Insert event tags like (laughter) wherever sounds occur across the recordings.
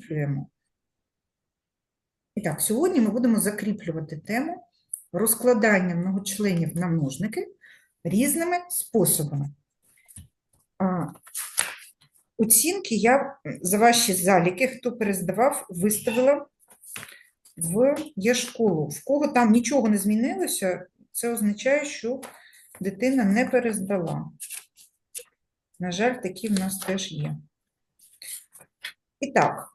закріплюємо. І так, сьогодні ми будемо закріплювати тему розкладання многочленів на множники різними способами. А, Оцінки я за ваші заліки, хто перездавав, виставила в є-школу. В кого там нічого не змінилося, це означає, що дитина не перездала. На жаль, такі в нас теж є. І так,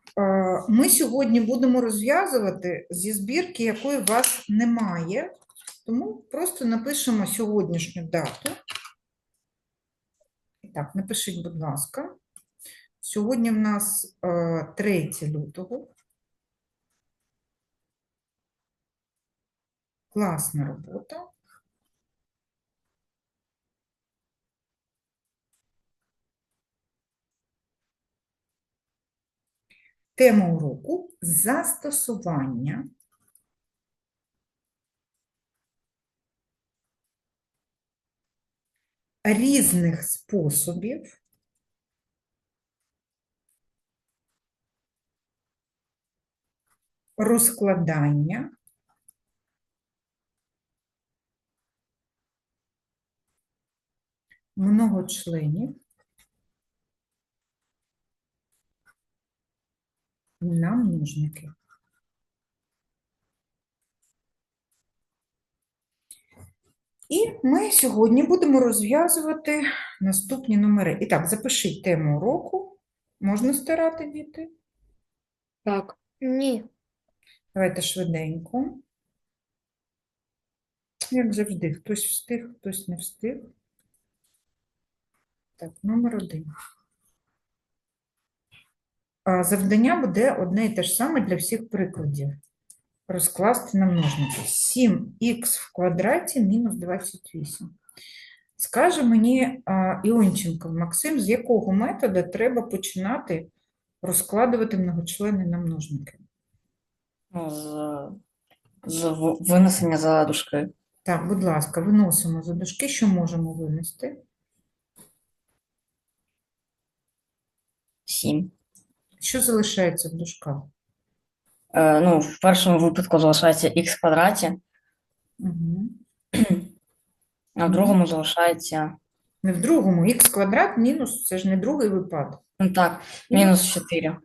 ми сьогодні будемо розв'язувати зі збірки, якої у вас немає, тому просто напишемо сьогоднішню дату. Так, напишіть, будь ласка. Сьогодні в нас е, 3 лютого. Класна робота. Тема уроку застосування. Різних способів. Розкладання. Многочленів на множники. І ми сьогодні будемо розв'язувати наступні номери. І так, запишіть тему уроку. Можна стирати, діти? Так. Ні. Давайте швиденько. Як завжди, хтось встиг, хтось не встиг. Так, номер один. Завдання буде одне і те ж саме для всіх прикладів. Розкласти на множники. 7х в квадраті мінус 28. Скаже мені Іонченко Максим, з якого методу треба починати розкладувати многочлени на множники? Ну, з, з винесення за дужки. Так, будь ласка, виносимо за дужки, що можемо винести? 7. Що залишається в дужках? Е, ну, в першому випадку залишається х в квадраті, Угу. а в другому залишається, Не в другому, х квадрат мінус, це ж не другий випадок. ну так, мінус 4.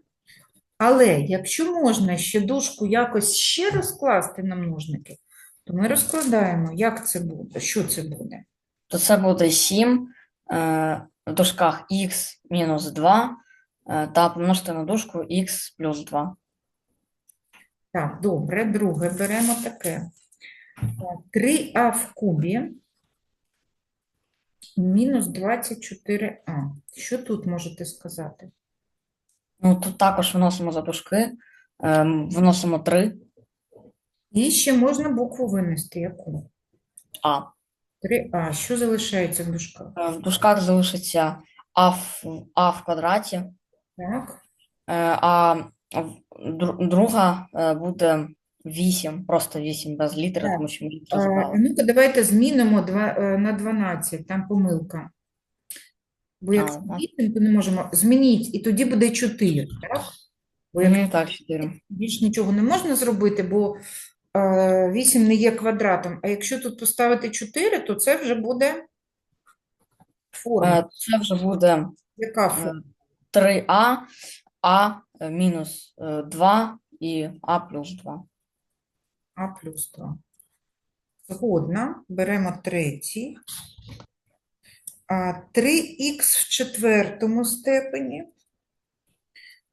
Але якщо можна ще дужку якось ще розкласти на множники, то ми розкладаємо. Як це буде? Що це буде? То це буде 7 е, в дужках х мінус 2 е, та помножити на дужку х плюс 2. Так, добре, друге беремо таке. 3а в кубі мінус 24а. Що тут можете сказати? Ну, тут також виносимо за дужки, е, виносимо 3 І ще можна букву винести. Яку? а. 3а. Що залишається в дужках? Е, В дужках залишиться а в, а в квадраті. Так. Е, А дру- друга е, буде 8, просто 8 без літери, Так. тому що ми літери забрали. Ну-ка, давайте змінимо е, на 12, там помилка. Бо А, якщо ага. 8, то не можемо. Змініть, і тоді буде 4, так? Бо як Так, 4. більш нічого не можна зробити, бо е, 8 не є квадратом. А якщо тут поставити 4, то це вже буде форма. Це вже буде Яка е, форма? 3а, а е, мінус е, 2 і а плюс 2. А плюс 2. Згодна. Беремо третій. А, 3х в четвертому степені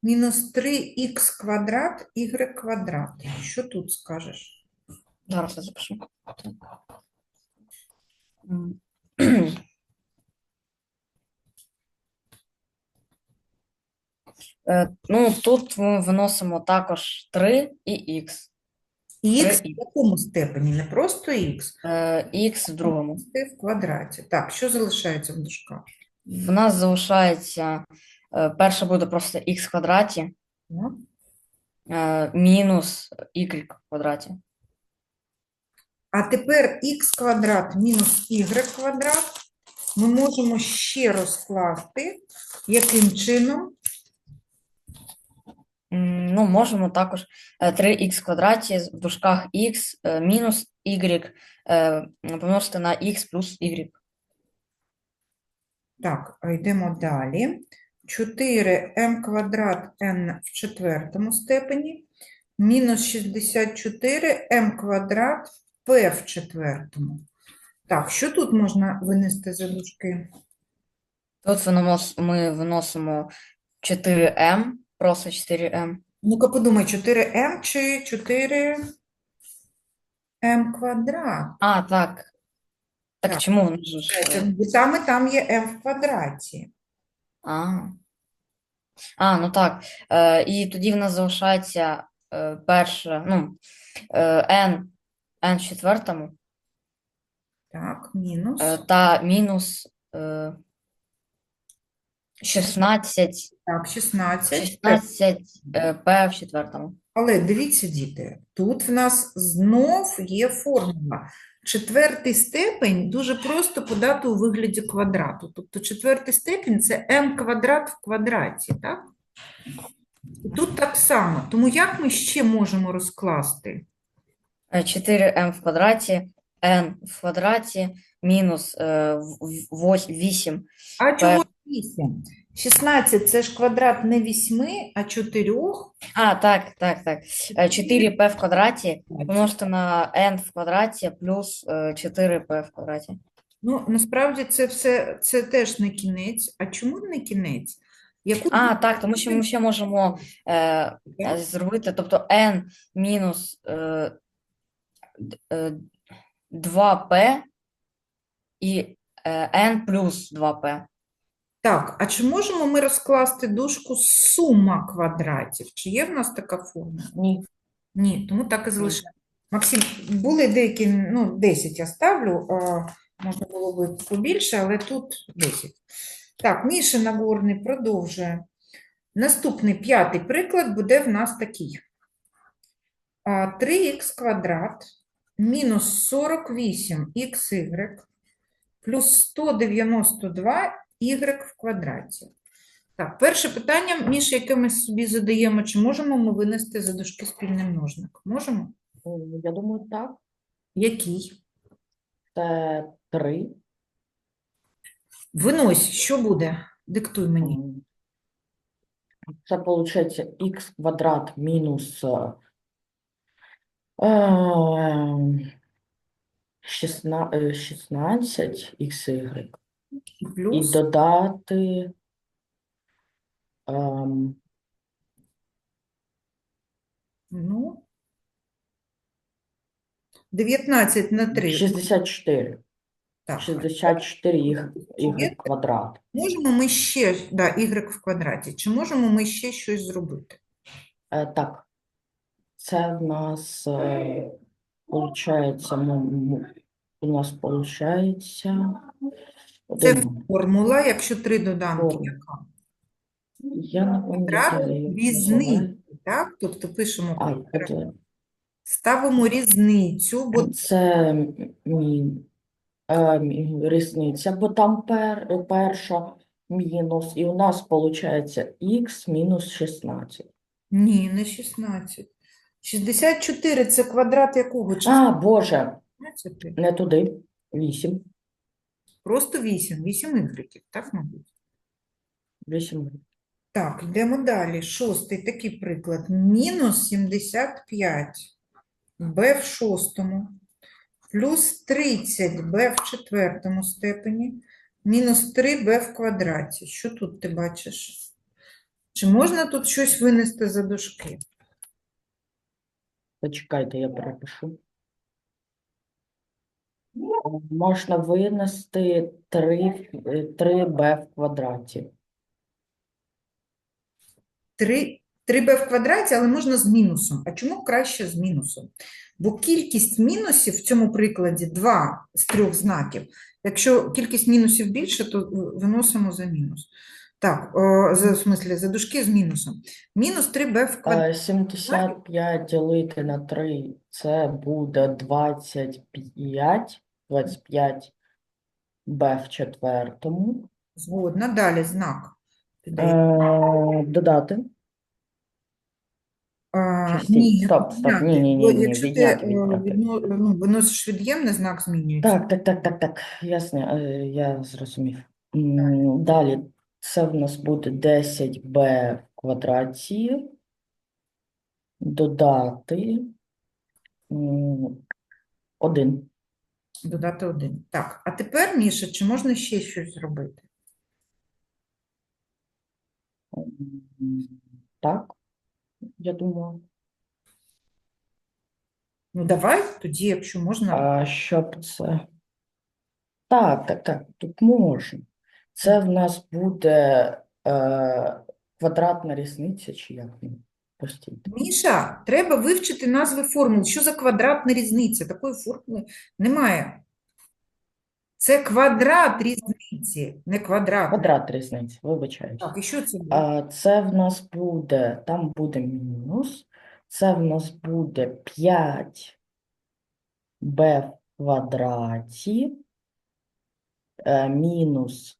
мінус 3х квадрат y квадрат. Що тут скажеш? Зараз я запишу. (clears throat) (clears throat) М. Е, Ну, тут ми виносимо також 3 і х. Х в якому степені? Не просто х, Е, Х в другому. в квадраті. Так, що залишається в дужках? В нас залишається е, перше буде просто х в квадраті е, мінус y в квадраті. А тепер х квадрат мінус y квадрат ми можемо ще розкласти, яким чином? Ну, можемо також е, 3х в квадраті в дужках х е, мінус y е, помножити на х плюс y. Так, йдемо далі. 4m квадрат n в четвертому степені мінус 64m квадрат p в четвертому. Так, що тут можна винести за дужки? Тут ми виносимо 4m, просто 4m. Ну-ка подумай, 4m чи 4m квадрат? А, так. Так Так. чому воно ж? Бо Саме там є m в квадраті. А. А, ну так. Е, і тоді в нас залишається е, перше, ну, е, n, n в четвертому Так, мінус. е, та мінус е, 16, Так, 16. 16 е, p в четвертому. Але дивіться, діти, тут в нас знов є формула. Четвертий степень дуже просто подати у вигляді квадрату. Тобто четвертий степень – це m квадрат в квадраті, так? І тут так само. Тому як ми ще можемо розкласти? Е, 4m в квадраті, n в квадраті, мінус е, в- в- 8 А чого 8? 16 – це ж квадрат не 8, а 4. А, так, так, так. Е, 4p в квадраті помножити на n в квадраті плюс е, 4p в квадраті. Ну, насправді це все це теж не кінець. А чому не кінець? Яку А, так, тому що ми ще можемо е, е, зробити, тобто n мінус е, е, 2p і е, n плюс 2p. Так, а чи можемо ми розкласти дужку сума квадратів? Чи є в нас така формула? Ні. Ні, тому так і залишаємо. Максим, були деякі, ну, 10 я ставлю, а, можна було би побільше, але тут 10. Так, Міша Нагорний продовжує. Наступний п'ятий приклад буде в нас такий. 3х квадрат мінус 48xy плюс 192 y в квадраті. Так, перше питання, Міша, яке ми собі задаємо, чи можемо ми винести за дужки спільний множник? Можемо? Я думаю, так. Який? Це 3. Винось, що буде? Диктуй мені. Це виходить х квадрат мінус е, 16, 16 xy і Плюс додати ем, ну, 19 на 3. 64. Так, 64 y, y квадрат. можемо ми ще, да, y в квадраті, чи можемо ми ще щось зробити? Е, так, це в нас е, получається, ну, м, у нас получається Це один. формула, якщо три доданки, яка? Я не пам'ятаю, як різниці, так? Тобто пишемо А, це, Ставимо різницю, бо це мі, е, мі- різниця, бо там пер, перша мінус, і у нас виходить х мінус 16. ні, не 16. 64 – це квадрат якого А. Боже, 16? не туди. 8. Просто 8, 8 ігреків, так, мабуть? 8. Так, йдемо далі. Шостий такий приклад. Мінус 75 b в шостому плюс 30 b в четвертому степені мінус 3b в квадраті. Що тут ти бачиш? Чи можна тут щось винести за дужки? Почекайте, я перепишу. Можна винести 3, 3b в квадраті. 3, 3b в квадраті, але можна з мінусом. А чому краще з мінусом? Бо кількість мінусів в цьому прикладі 2 з трьох знаків. Якщо кількість мінусів більше, то виносимо за мінус. Так, о, за, в смислі, за дужки з мінусом. Мінус 3b в квадраті. Е, 75 ділити на 3 це буде 25. 25 b в четвертому. Згодна. Далі знак. Е, додати стій, ні, стоп, стоп, ні, ні, ні, ні, якщо ти відняти, е, відняти. відно- ну, виносиш від'ємне, знак змінюється. Так, так, так, так, так, ясно, е, я зрозумів. М, Далі, це в нас буде 10b в квадраті, додати 1. Додати один. Так, а тепер, Міша, чи можна ще щось зробити? Так, я думаю. Ну, давай тоді, якщо можна. А щоб це. Так, так, так, тут можна. Це в нас буде е, квадратна різниця, чи як він? Постійте. Міша, треба вивчити назви формул. Що за квадратна різниця? Такої формули немає. Це квадрат різниці, не квадрат. Квадрат різниці, вибачаюсь. Так, і що це буде? А це в нас буде, там буде мінус, це в нас буде 5 b в квадраті е, мінус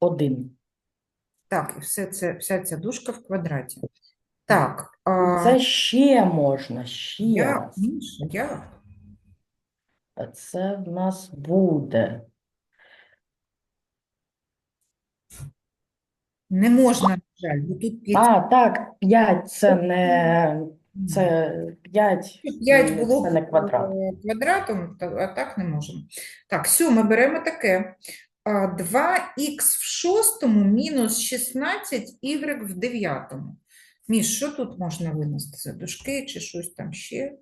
1. Так, і все це, вся ця дужка в квадраті. Так, а, Це ще можна, ще я, раз. Міша, я. Це в нас буде Не можна, на жаль, бо тут 5. А, так, 5 це не це 5, 5 було це не квадрат. е, квадратом, та- а так не можемо. Так, сьоме беремо таке. А, 2х в шостому мінус 16y в дев'ятому. Міш, що тут можна винести? Це дужки чи щось там ще?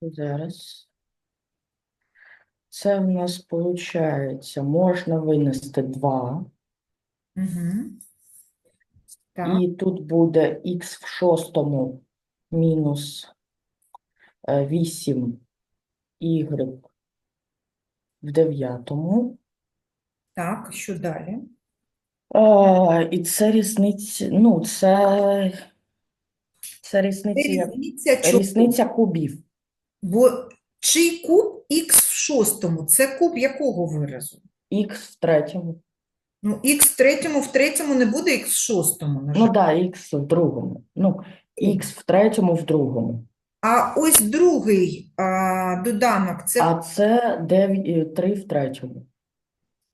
Зараз. Це в нас виходить, можна винести 2, Угу. Так, і тут буде х в шостому мінус 8 y в дев'ятому. так, що далі? А, і це різниця, ну, це, це різниця, різниця чого? різниця кубів. Бо чий куб х в шостому? Це куб якого виразу? Х в третьому. Ну, х в третьому, в третьому не буде х в шостому, на Ну жаль. так, да, х в другому. Ну, х в третьому в другому. А ось другий а, доданок це, А це 9, 3 в третьому.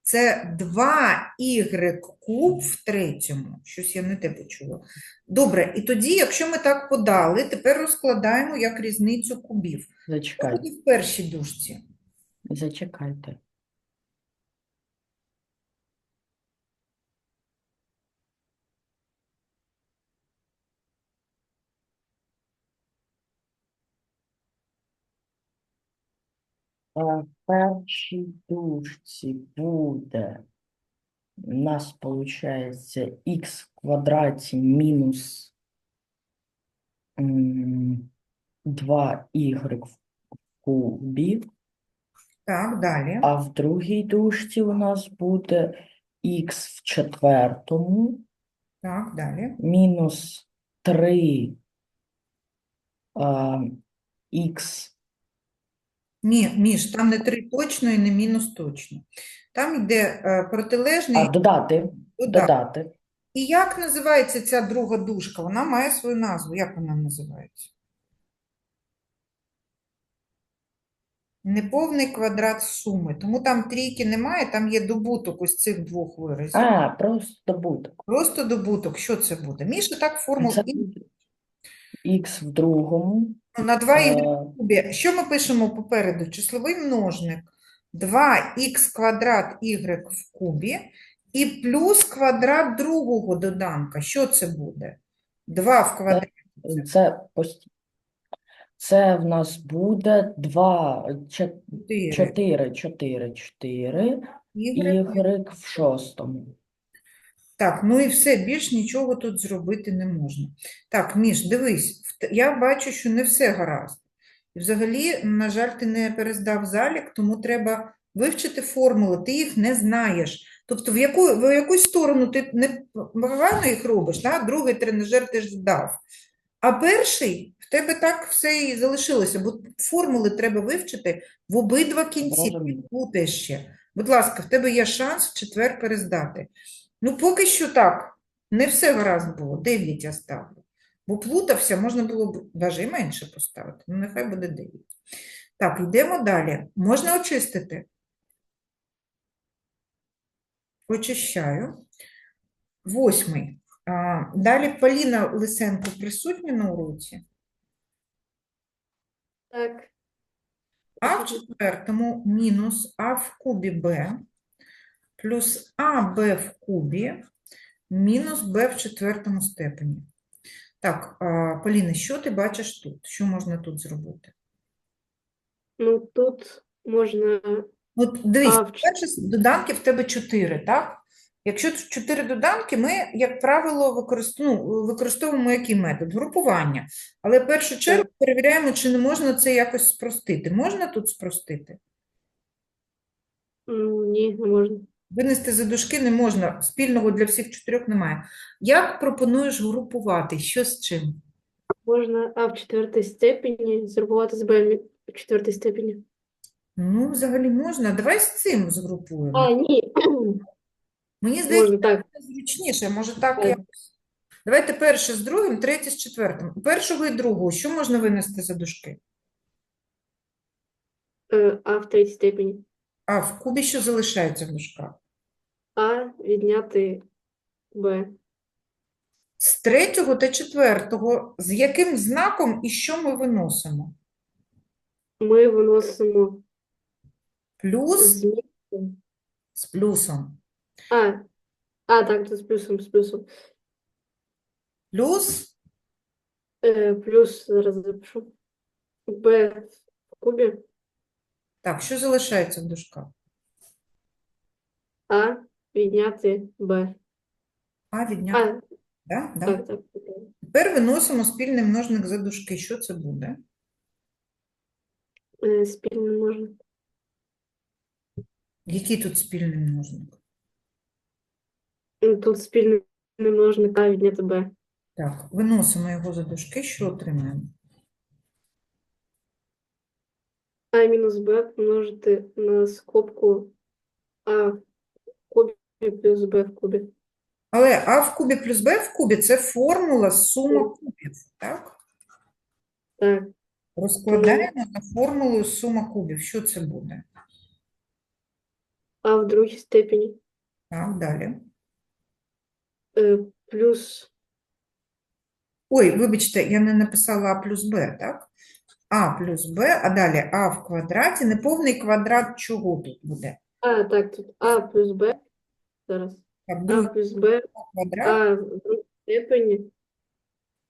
це 2y куб в третьому. Щось я не те почула. Добре, і тоді, якщо ми так подали, тепер розкладаємо як різницю кубів. Зачекайте, буде в першій дужці? зачекайте. В першій дужці буде у нас виходить х в квадраті мінус 2y в кубі. Так, далі. А в другій дужці у нас буде х в четвертому Так, далі. мінус 3 а, х. Ні, Міш, там не 3 точно і не мінус точно. Там йде е, протилежний А, додати, додаток. додати. І як називається ця друга дужка? Вона має свою назву. Як вона називається? Неповний квадрат суми. Тому там трійки немає, там є добуток ось цих двох виразів. А, просто добуток. Просто добуток. Що це буде? Міша так формул Це х в другому. на 2 y е, в кубі. Що ми пишемо попереду? Числовий множник 2х квадрат y в кубі і плюс квадрат другого доданка. Що це буде? 2 в квадраті. Це. Це в нас буде 2, 4 4, 4, 4, y. y в шостому. Так, ну і все, більш нічого тут зробити не можна. Так, Міш, дивись, я бачу, що не все гаразд. І взагалі, на жаль, ти не перездав залік, тому треба вивчити формули, ти їх не знаєш. Тобто, в яку, в якусь сторону ти не погано їх робиш, да? другий тренажер ти ж здав. А перший в тебе так все і залишилося, бо формули треба вивчити в обидва кінці, ще. Будь ласка, в тебе є шанс в четвер перездати. Ну, поки що так. Не все гаразд було. 9 я ставлю. Бо плутався, можна було б навіть і менше поставити. Ну, нехай буде 9. Так, йдемо далі. Можна очистити? Очищаю. Восьмий. Далі Поліна Лисенко присутня на уроці. Так, А в четвертому мінус А в кубі Б плюс АБ в кубі мінус Б в четвертому степені. Так, Поліна, що ти бачиш тут? Що можна тут зробити? ну тут можна От дивись, перше з доданків в тебе 4, так? Якщо тут 4 доданки, ми, як правило, ну, використовуємо який метод? Групування. Але в першу чергу перевіряємо, чи не можна це якось спростити. Можна тут спростити? ну, ні, не можна. Винести за дужки не можна, спільного для всіх чотирьох немає. Як пропонуєш групувати? Що з чим? Можна А в четвертій степені згрупувати з Б в четвертій степені. Ну, взагалі можна. Давай з цим згрупуємо. А, ні, Мені здається, можна так. це зручніше. Може так Так. якось. Давайте перше з другим, третє з четвертим. Першого і другого, що можна винести за дужки? Е, А в третій степені. А в кубі що залишається в дужках? А відняти Б. З третього та четвертого, з яким знаком і що ми виносимо? Ми виносимо Плюс змінку. з плюсом. А, а, так, тут з плюсом, з плюсом. Плюс Е, плюс, зараз запишу. Б в кубі. Так, що залишається в дужках? А відняти Б. А відняти. А, Да? Да. так, так. так. Тепер виносимо спільний множник за дужки. Що це буде? Е, Спільний можна. Який тут спільний множник? Тут спільний множник А відняти Б. Так, виносимо його за дужки, що отримаємо? А мінус Б помножити на скобку А в кубі плюс Б в кубі. Але А в кубі плюс Б в кубі – це формула сума кубів, так? Так, Розкладаємо за формулою сума кубів. Що це буде? А в другій степені Так, далі. е, плюс Ой, вибачте, я не написала А плюс Б, так? А плюс Б, а далі А в квадраті. Неповний квадрат чого тут буде? А, так, тут А плюс Б. Зараз. Так, А другий плюс Б, квадрат А в другій степені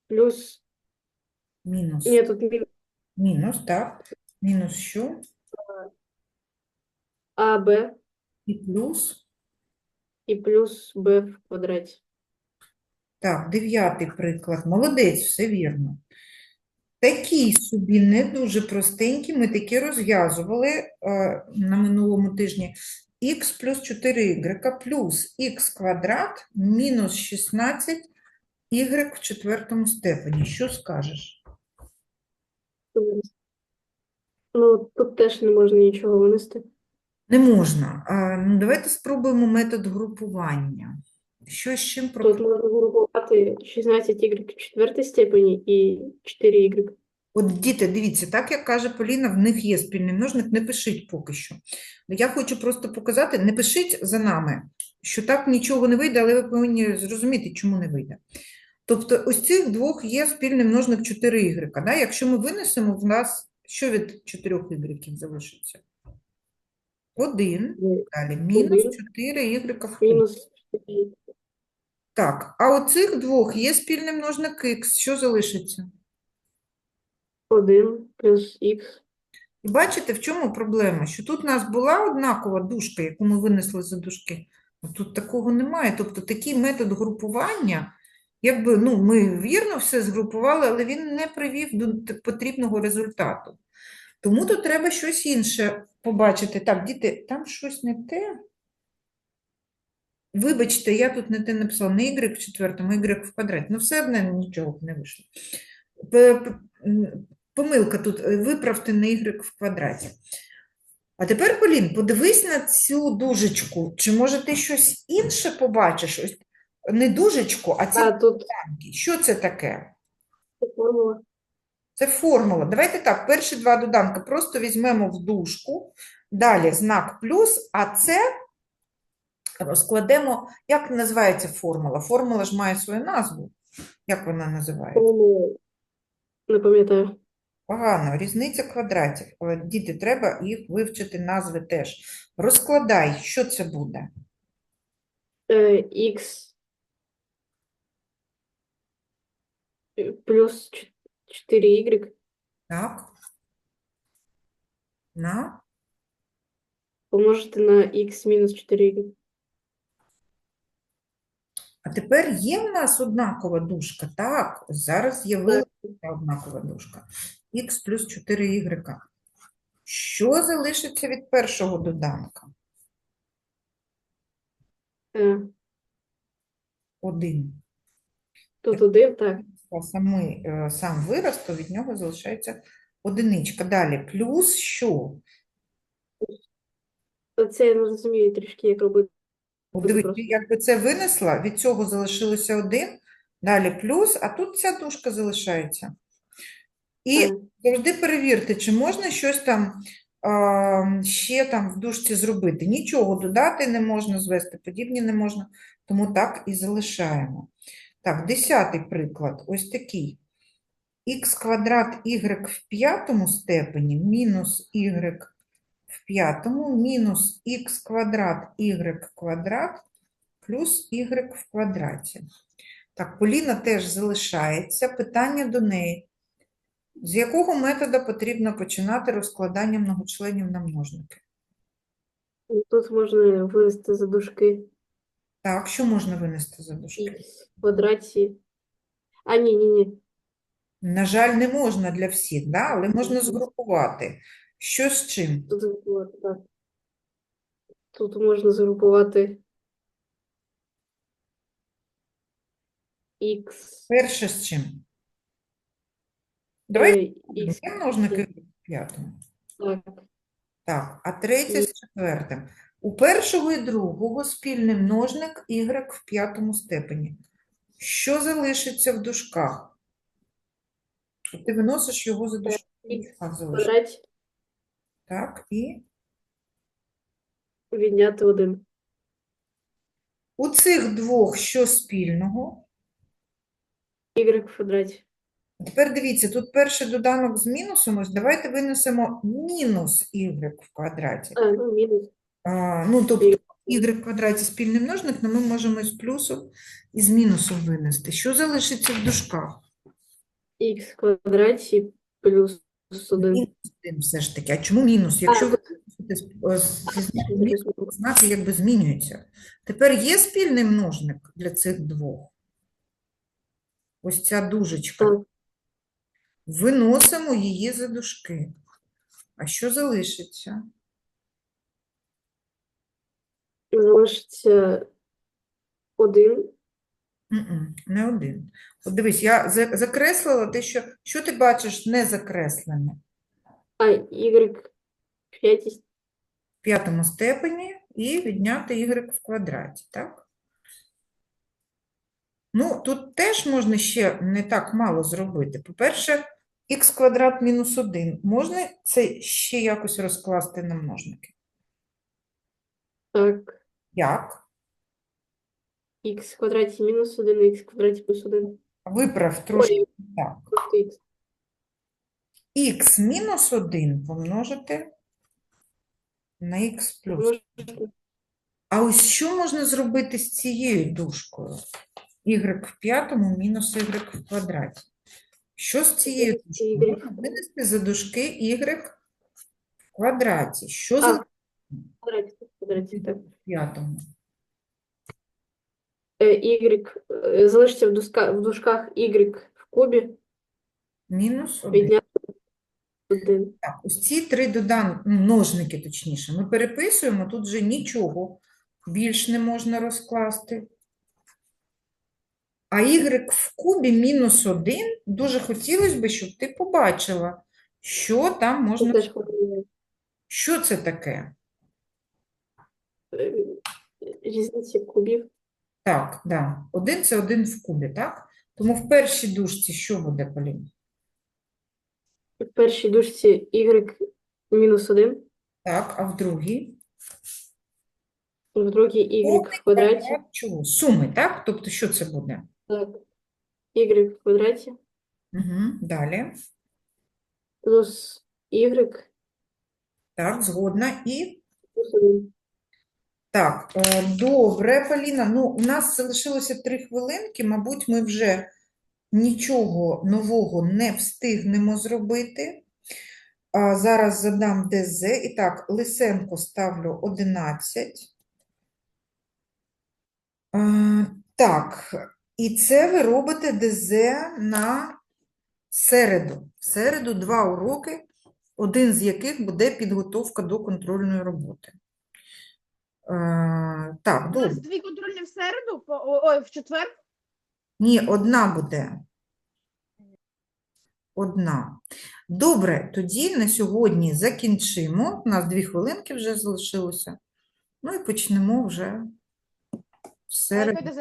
плюс. мінус. Ні, тут мінус Мінус, так. Мінус що? АБ І плюс. і плюс Б в квадраті. Так, дев'ятий приклад. Молодець, все вірно. Такий собі не дуже простенький, ми такі розв'язували е, на минулому тижні. х плюс 4y плюс х квадрат мінус 16 y в четвертому степені. Що скажеш? Ну, тут теж не можна нічого винести. Не можна. Ну, давайте спробуємо метод групування. Що з чим Тут пропонує? можна групувати 16y в четвертій степені і 4y. От діти, дивіться, так як каже Поліна, в них є спільний множник, не пишіть поки що. Ну, Я хочу просто показати, не пишіть за нами, що так нічого не вийде, але ви повинні зрозуміти, чому не вийде. Тобто ось цих двох є спільний множник 4y. Да? Якщо ми винесемо, в нас що від 4 y залишиться? Один, далі, мінус Один. 4y в кубі. Мінус 4. Так, а оцих двох є спільний множник х, що залишиться? 1 плюс х. І бачите, в чому проблема? Що тут у нас була однакова дужка, яку ми винесли за дужки, тут такого немає. Тобто такий метод групування, якби ну, ми вірно все згрупували, але він не привів до потрібного результату. Тому тут треба щось інше побачити. Так, діти, там щось не те. Вибачте, я тут не те написала, не y в четвертому, y в квадраті. Ну, все одно нічого б не вийшло. Помилка тут, е, виправте на y в квадраті. А тепер, Полін, подивись на цю дужечку. Чи може ти щось інше побачиш? Ось не дужечку, а ці А, тут. Що це таке? Це формула. Це формула. Давайте так, перші два доданки просто візьмемо в дужку, далі знак плюс, а це розкладемо, як називається формула? Формула ж має свою назву. Як вона називається? Не пам'ятаю. Погано, різниця квадратів. Діти, треба їх вивчити назви теж. Розкладай, що це буде? Е, Х плюс 4y Так. На. помножити на х мінус 4y. А тепер є в нас однакова дужка. Так, зараз з'явилася однакова дужка. Х плюс 4y. Що залишиться від першого доданка? Е, 1. Тут один, так. Самий, е, сам вираз, то від нього залишається одиничка. Далі плюс що? Оце я не розумію трішки, як робити. Дивись, ти якби це винесла, від цього залишилося один, далі плюс, а тут ця дужка залишається. І Е, завжди перевірте, чи можна щось там а, ще там в дужці зробити. Нічого додати не можна, звести подібні не можна, тому так і залишаємо. Так, десятий приклад, ось такий. х квадрат y в п'ятому степені мінус y в п'ятому мінус х квадрат y квадрат плюс y в квадраті. Так, Поліна теж залишається. Питання до неї. З якого метода потрібно починати розкладання многочленів на множники? Тут можна винести за дужки Так, що можна винести за дужки? в квадраті. А, ні, ні, ні. На жаль, не можна для всіх, да? але можна згрупувати. Що з чим? Тут згрупувати, так. Тут можна згрупувати х, Перше з чим? Давай е, х, є множники в п'ятому. так. Так, а третє з четвертим. У першого і другого спільний множник y в п'ятому степені. Що залишиться в дужках? Ти виносиш його за дужки, х в квадраті Так, і відняти один. у цих двох що спільного? y в квадраті. Тепер дивіться, тут перший доданок з мінусом, ось давайте винесемо мінус y в квадраті. А, ну, мінус. А, ну, тобто y в квадраті спільний множник, але ми можемо із плюсом і з мінусом винести. Що залишиться в дужках? х в квадраті плюс 1. Мінус один все ж таки. А чому мінус? Якщо ви е, знаки якби змінюються. Тепер є спільний множник для цих двох? Ось ця дужечка. Виносимо її за дужки. А що залишиться? Залишиться 1. М-м, не один. От дивись, я за- закреслила те, що, що ти бачиш не закреслене. А y в п'ятій В п'ятому степені і відняти y в квадраті, так? Ну, тут теж можна ще не так мало зробити. По-перше, х квадрат мінус 1. Можна це ще якось розкласти на множники? Так. Як? Х в квадраті мінус 1, х в квадраті плюс 1. Виправ трошки так. Х. х мінус 1 помножити на х плюс. А ось що можна зробити з цією дужкою? y в п'ятому мінус y в квадраті. Що з цією дужкою? Можна винести за дужки y в квадраті. Що за в квадраті, в квадраті, так. п'ятому? Е, Y е, залишиться в, дужка, в дужках y в кубі, Мінус 1. відняти 1. Так, ось ці три додан... ну, множники, точніше, ми переписуємо, тут вже нічого більш не можна розкласти. А y в кубі мінус 1, дуже хотілося б, щоб ти побачила, що там можна Теж. Що це таке? Е, Різниці кубів. Так, да. Один це один в кубі, так? Тому в першій дужці що буде, Полін? В першій дужці y мінус 1, Так, а в другій? в другій y в квадраті. Так, Чого? Суми, так? Тобто що це буде? Так. y в квадраті Угу. Далі. плюс y Так, згодна. І плюс 1. Так, е, добре, Поліна. Ну, у нас залишилося три хвилинки. Мабуть, ми вже нічого нового не встигнемо зробити. Зараз задам ДЗ. І так, Лисенко ставлю 11. Е, Так, і це ви робите ДЗ на середу. В середу два уроки, один з яких буде підготовка до контрольної роботи. Е, Так, У добре. нас дві контрольні в середу, по- о- ой, в четвер. Ні, одна буде. Одна. Добре, тоді на сьогодні закінчимо. У нас дві хвилинки вже залишилося. Ну і почнемо вже в середу.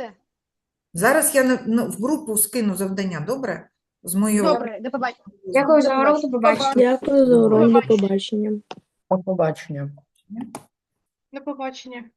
Зараз я на- на- в групу скину завдання, добре? З моєго. Добре, до побачення. Дякую за урок, до побачення. Дякую за урок, до побачення. До побачення. До побачення.